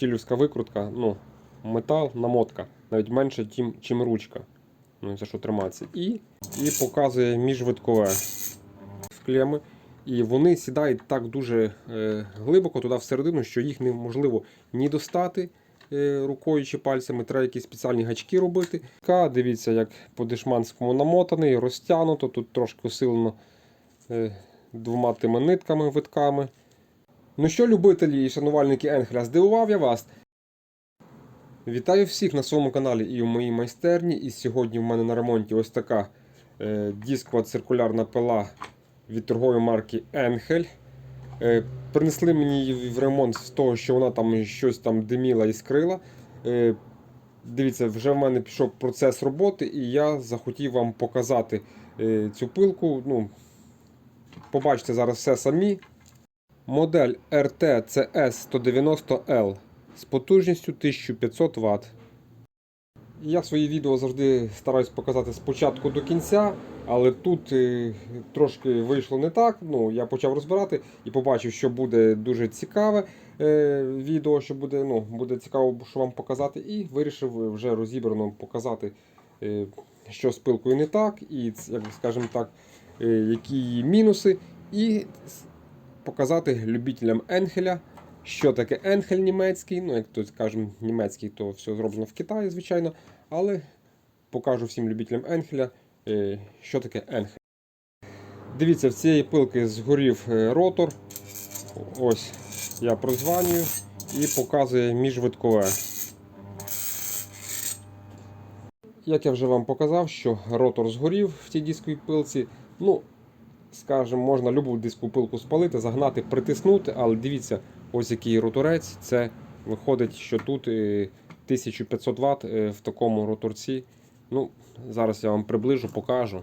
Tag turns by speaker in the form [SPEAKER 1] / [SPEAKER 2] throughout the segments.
[SPEAKER 1] щілівська викрутка, ну, метал, намотка, навіть менше, чим, чим ручка. Ну, за що триматися. І, і показує міжвиткове клеми. І вони сідають так дуже е, глибоко туди всередину, що їх неможливо ні достати е, рукою чи пальцями. Треба якісь спеціальні гачки робити. Дивіться, як по дешманському намотаний, розтягнуто, тут трошки усилено е, двома тими нитками, витками. Ну що, любителі і шанувальники Енхеля, здивував я вас. Вітаю всіх на своєму каналі і у моїй майстерні. І сьогодні в мене на ремонті ось така е, дискова циркулярна пила від торгової марки Енхель. Е, принесли мені її в ремонт з того, що вона там щось там диміла і скрила. Е, дивіться, вже в мене пішов процес роботи, і я захотів вам показати е, цю пилку. Ну, побачите зараз все самі. Модель RT-CS 190L з потужністю 1500 Вт. Я свої відео завжди стараюсь показати спочатку до кінця, але тут е, трошки вийшло не так. Ну, Я почав розбирати і побачив, що буде дуже цікаве е, відео, що буде ну, буде цікаво, що вам показати, і вирішив вже розібрано показати, е, що з пилкою не так, і як скажімо так, які її мінуси. І показати любителям Енхеля, що таке Енхель німецький. Ну, як тут скажемо, німецький, то все зроблено в Китаї, звичайно. Але покажу всім любителям Енхеля, е, що таке Енхель. Дивіться, в цієї пилки згорів е, ротор. Ось я прозванюю і показує міжвиткове. Як я вже вам показав, що ротор згорів в цій дисковій пилці. Ну, скажімо, можна любу дискову пилку спалити, загнати, притиснути, але дивіться, ось який роторець. Це виходить, що тут е, 1500 Вт е, в такому роторці. Ну, Зараз я вам приближу, покажу.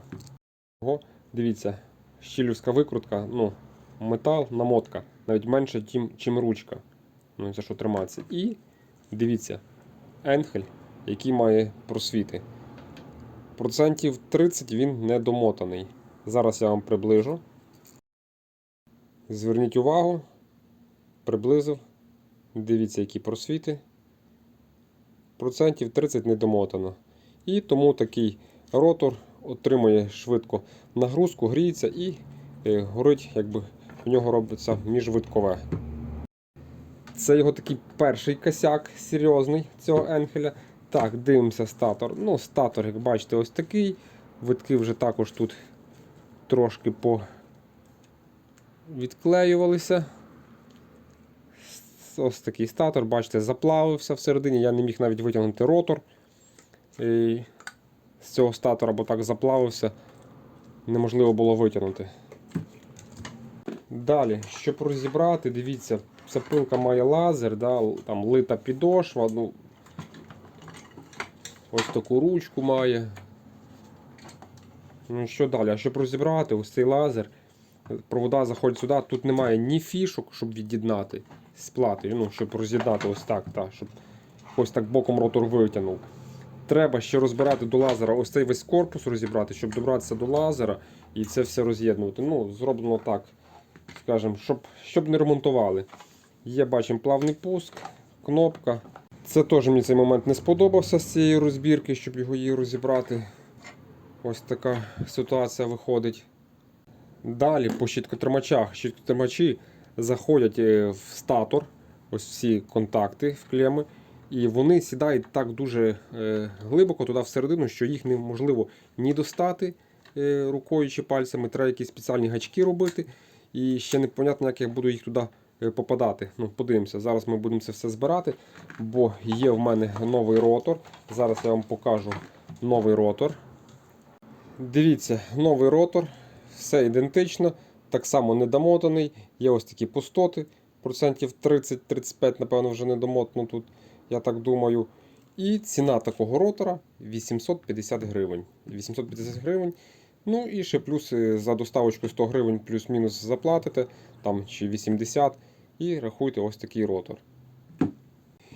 [SPEAKER 1] Ого, Дивіться, щілівська викрутка, ну, метал, намотка, навіть менше, чим, чим ручка. Ну, за що триматися. І дивіться, енхель, який має просвіти. Процентів 30 він не домотаний. Зараз я вам приближу. Зверніть увагу, приблизив. Дивіться, які просвіти. Процентів 30 не домотано. І тому такий ротор отримує швидко нагрузку, гріється і е, горить, якби в нього робиться міжвиткове. Це його такий перший косяк серйозний цього енхеля. Так, дивимося статор. Ну, статор, як бачите, ось такий. Витки вже також тут трошки по відклеювалися. Ось такий статор, бачите, заплавився всередині. Я не міг навіть витягнути ротор. І з цього статора, бо так заплавився, неможливо було витягнути. Далі, щоб розібрати, дивіться, ця пилка має лазер, да, там лита підошва. Ну, Ось таку ручку має. Ну що далі? А щоб розібрати ось цей лазер, провода заходять сюди, тут немає ні фішок, щоб від'єднати з плати, ну, щоб роз'єднати ось так, так, щоб ось так боком ротор витягнув. Треба ще розбирати до лазера ось цей весь корпус розібрати, щоб добратися до лазера і це все роз'єднувати. Ну, Зроблено так, скажімо, щоб щоб не ремонтували. Є, бачимо, плавний пуск, кнопка. Це теж мені цей момент не сподобався з цієї розбірки, щоб його її розібрати. Ось така ситуація виходить. Далі по щиткотримачах. Щиткотримачі заходять е, в статор, ось всі контакти в клеми, і вони сідають так дуже е, глибоко туди всередину, що їх неможливо ні достати е, рукою чи пальцями. Треба якісь спеціальні гачки робити. І ще непонятно, як я буду їх туди попадати. Ну, Подивимося, зараз ми будемо це все збирати, бо є в мене новий ротор. Зараз я вам покажу новий ротор. Дивіться, новий ротор, все ідентично, так само недомотаний. Є ось такі пустоти, процентів 30-35, напевно, вже недомотано тут, я так думаю. І ціна такого ротора 850 гривень. 850 гривень. Ну і ще плюс е, за доставочку 100 гривень плюс-мінус заплатите, там чи 80 і рахуйте ось такий ротор.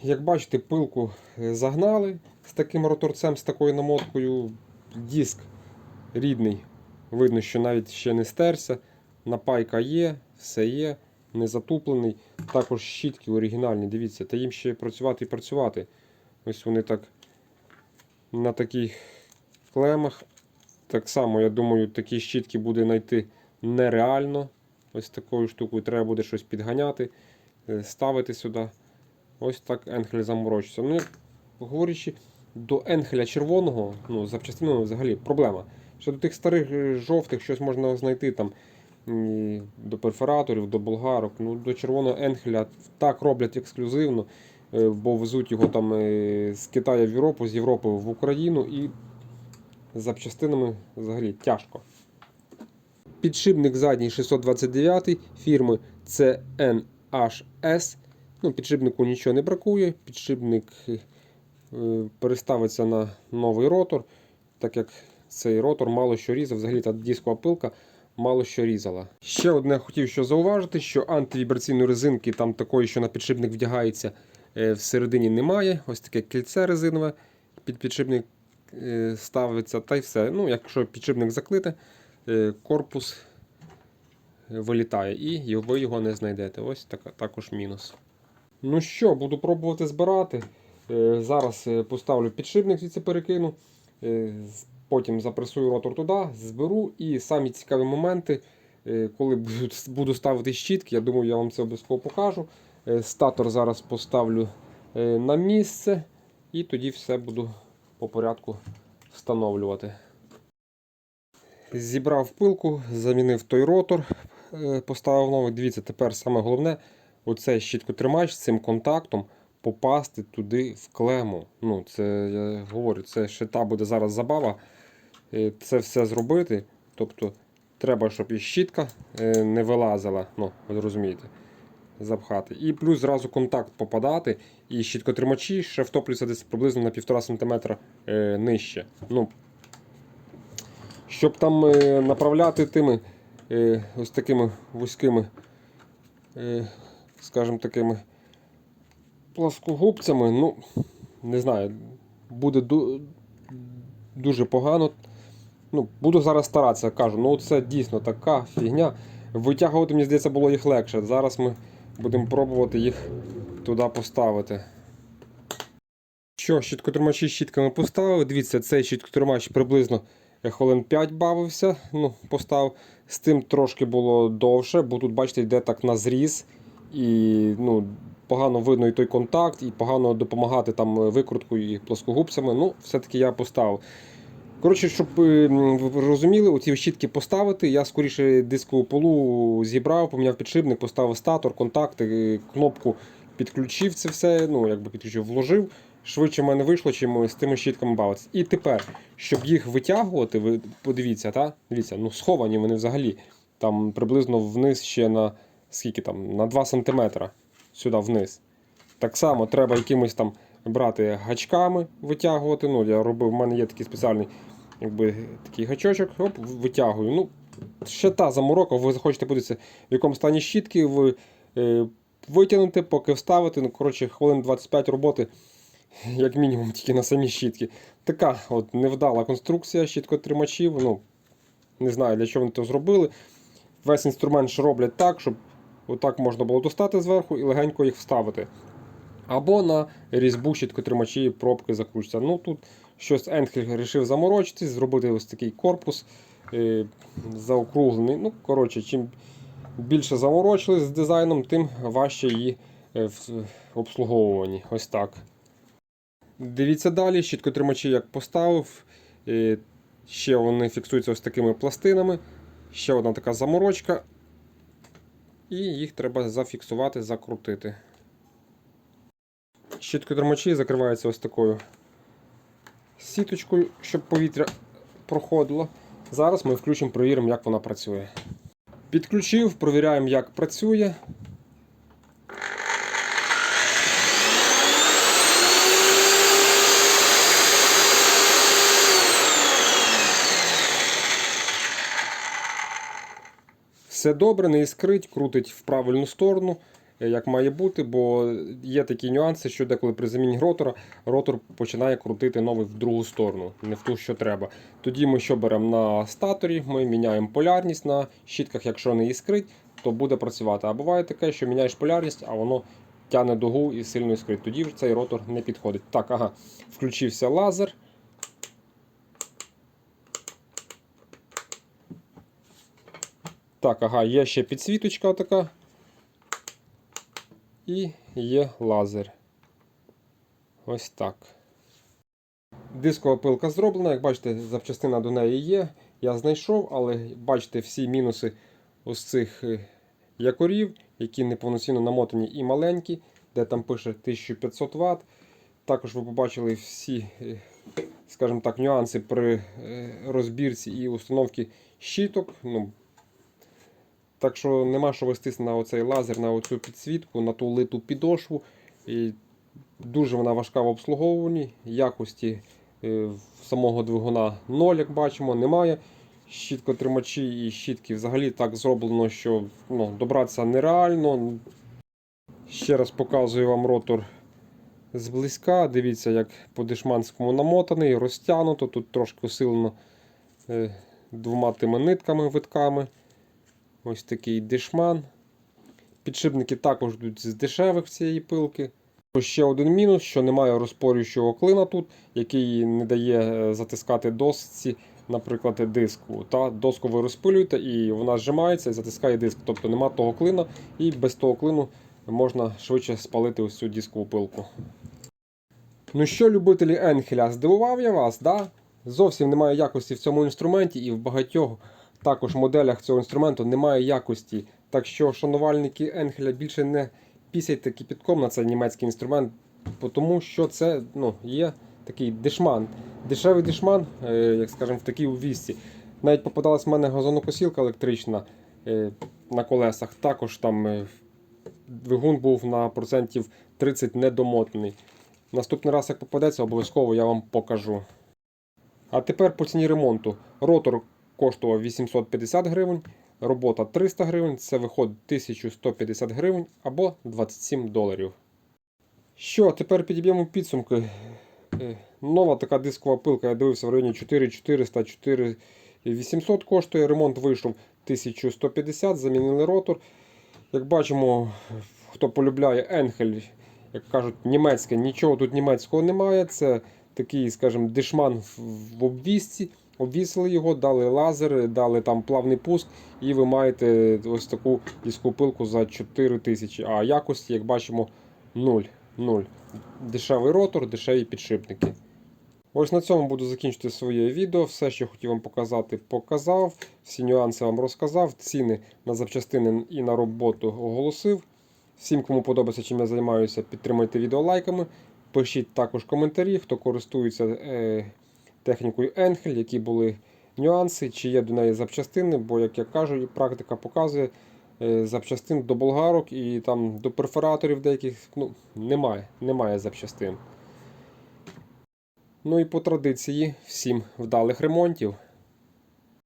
[SPEAKER 1] Як бачите, пилку е, загнали з таким роторцем, з такою намоткою. Диск рідний. Видно, що навіть ще не стерся. Напайка є, все є. не затуплений. Також щітки оригінальні, дивіться, та їм ще працювати і працювати. Ось вони так на таких клемах. Так само, я думаю, такі щітки буде знайти нереально. Ось такою штукою треба буде щось підганяти, е, ставити сюди. Ось так енхель заморочиться. Ну, говорячи, до енхеля червоного, ну, запчастинами взагалі проблема. Що до тих старих е, жовтих щось можна знайти там до перфораторів, до болгарок. Ну, до червоного енхеля так роблять ексклюзивно, е, бо везуть його там е, з Китаю в Європу, з Європи в Україну і з запчастинами взагалі тяжко. Підшипник задній 629 фірми CNHS. Ну, підшипнику нічого не бракує. Підшипник переставиться на новий ротор, так як цей ротор мало що різав, взагалі та дискова пилка мало що різала. Ще одне хотів що зауважити, що антивібраційної резинки, там такої, що на підшипник вдягається, е, всередині немає. Ось таке кільце резинове під підшипник е, ставиться, та й все. Ну, якщо підшипник заклите, е, корпус вилітає і ви його не знайдете. Ось така, також мінус. Ну що, буду пробувати збирати. Зараз поставлю підшипник, звідси перекину. Потім запресую ротор туди, зберу і самі цікаві моменти, е, коли буду, ставити щітки, я думаю, я вам це обов'язково покажу. Е, Статор зараз поставлю е, на місце і тоді все буду по порядку встановлювати. Зібрав пилку, замінив той ротор, поставив новий. Дивіться, тепер саме головне оцей щіткотримач з цим контактом попасти туди в клему. Ну, це я говорю, це ще та буде зараз забава. Е, Це все зробити. Тобто треба, щоб і щітка е, не вилазила. Ну, розумієте. Запхати. І плюс зразу контакт попадати, і щіткотримачі ще втоплюються десь приблизно на 1,5 см е, нижче. Ну, щоб там направляти тими ось такими вузькими, скажімо такими плоскогубцями, ну, не знаю, буде дуже погано. Ну, буду зараз старатися, кажу, ну це дійсно така фігня. Витягувати, мені здається, було їх легше. Зараз ми будемо пробувати їх туди поставити. Що, щіткотримачі щітками поставив. Дивіться, цей щіткотримач приблизно хвилин 5 бавився. Ну, постав. З тим трошки було довше, бо тут, бачите, йде так на зріз. І ну, погано видно і той контакт, і погано допомагати там викруткою і плоскогубцями. Ну, все-таки я поставив. Коротше, щоб е, ви розуміли, оці щітки поставити, я скоріше дискову полу зібрав, поміняв підшипник, поставив статор, контакти, е, кнопку підключив це все, ну, якби підключив, вложив. Швидше в мене вийшло, чим з тими щітками бавитися. І тепер, щоб їх витягувати, ви подивіться, та? дивіться, ну сховані вони взагалі. Там приблизно вниз ще на скільки там, на 2 см сюди вниз. Так само треба якимось там брати гачками, витягувати. Ну, я робив, в мене є такий спеціальний якби, такий гачочок, оп, витягую. Ну, ще та заморока, ви захочете подивитися, в якому стані щітки, ви е, витягнути, поки вставити. Ну, коротше, хвилин 25 роботи, як мінімум, тільки на самі щітки. Така от невдала конструкція щіткотримачів. Ну, не знаю, для чого вони це зробили. Весь інструмент ж роблять так, щоб отак можна було достати зверху і легенько їх вставити. Або на різьбу щіткотримачі пробки закручуються. Ну тут щось Енхель вирішив заморочитись, зробити ось такий корпус е, заокруглений. Ну, коротше, чим більше заморочились з дизайном, тим важче її е, в обслуговуванні. Ось так. Дивіться далі, щіткотримачі як поставив. Е, ще вони фіксуються ось такими пластинами. Ще одна така заморочка. І їх треба зафіксувати, закрутити. Щіткотримачі закриваються ось такою сіточкою, щоб повітря проходило. Зараз ми включимо, перевіримо, як вона працює. Підключив, провіряємо, як працює. Все добре, не іскрить, крутить в правильну сторону, як має бути, бо є такі нюанси, що деколи при заміні ротора ротор починає крутити новий в другу сторону, не в ту, що треба. Тоді ми що беремо на статорі, ми міняємо полярність на щітках, якщо не іскрить, то буде працювати. А буває таке, що міняєш полярність, а воно тягне дугу і сильно іскрить. Тоді вже цей ротор не підходить. Так, ага, включився лазер. Так, ага, є ще підсвіточка така. І є лазер. Ось так. Дискова пилка зроблена, як бачите, запчастина до неї є. Я знайшов, але бачите всі мінуси ось цих е, якорів, які неповноцінно намотані і маленькі, де там пише 1500 Вт. Також ви побачили всі, е, скажімо так, нюанси при е, розбірці і установці щиток. Ну, так що нема що вестись на оцей лазер, на оцю підсвітку, на ту литу підошву. І дуже вона важка в обслуговуванні. Якості е, самого двигуна 0, як бачимо, немає. Щіткотримачі і щітки взагалі так зроблено, що ну, добратися нереально. Ще раз показую вам ротор зблизька. Дивіться, як по дешманському намотаний, розтягнуто. Тут трошки усилено е, двома тими нитками витками. Ось такий дешман. Підшипники також йдуть з дешевих цієї пилки. Ще один мінус, що немає розпорюючого клина тут, який не дає е, затискати досці, наприклад, диску. Та Доску ви розпилюєте і вона зжимається і затискає диск. Тобто нема того клина, і без того клину можна швидше спалити ось цю дискову пилку. Ну що, любителі Енхеля, здивував я вас, да? Зовсім немає якості в цьому інструменті, і в багатьох також моделях цього інструменту немає якості. Так що, шанувальники Енхеля більше не пісяйте кипітком на цей німецький інструмент, тому що це ну, є такий дешман. Дешевий дешман, е, як скажемо, в такій увісці. Навіть попадалась в мене газонокосілка електрична е, на колесах. Також там е, двигун був на процентів 30 недомотаний. Наступний раз, як попадеться, обов'язково я вам покажу. А тепер по ціні ремонту. Ротор коштував 850 гривень, робота 300 гривень, це виходить 1150 гривень або 27 доларів. Що, тепер підіб'ємо підсумки. Е, Нова така дискова пилка, я дивився в районі 4400 4800 коштує. Ремонт вийшов 1150, замінили ротор. Як бачимо, хто полюбляє Енхель, як кажуть, німецьке, нічого тут німецького немає. Це такий, скажімо, дешман в обвісці. Обвісили його, дали лазер, дали там плавний пуск, і ви маєте ось таку дискову пилку за 4 тисячі. А якості, як бачимо, 0. 0. Дешевий ротор, дешеві підшипники. Ось на цьому буду закінчити своє відео. Все, що хотів вам показати, показав. Всі нюанси вам розказав. Ціни на запчастини і на роботу оголосив. Всім, кому подобається, чим я займаюся, підтримуйте відео лайками. Пишіть також коментарі, хто користується е, технікою Енхель, які були нюанси, чи є до неї запчастини, бо, як я кажу, практика показує, е, запчастин до болгарок і там до перфораторів деяких ну, немає, немає запчастин. Ну і по традиції, всім вдалих ремонтів.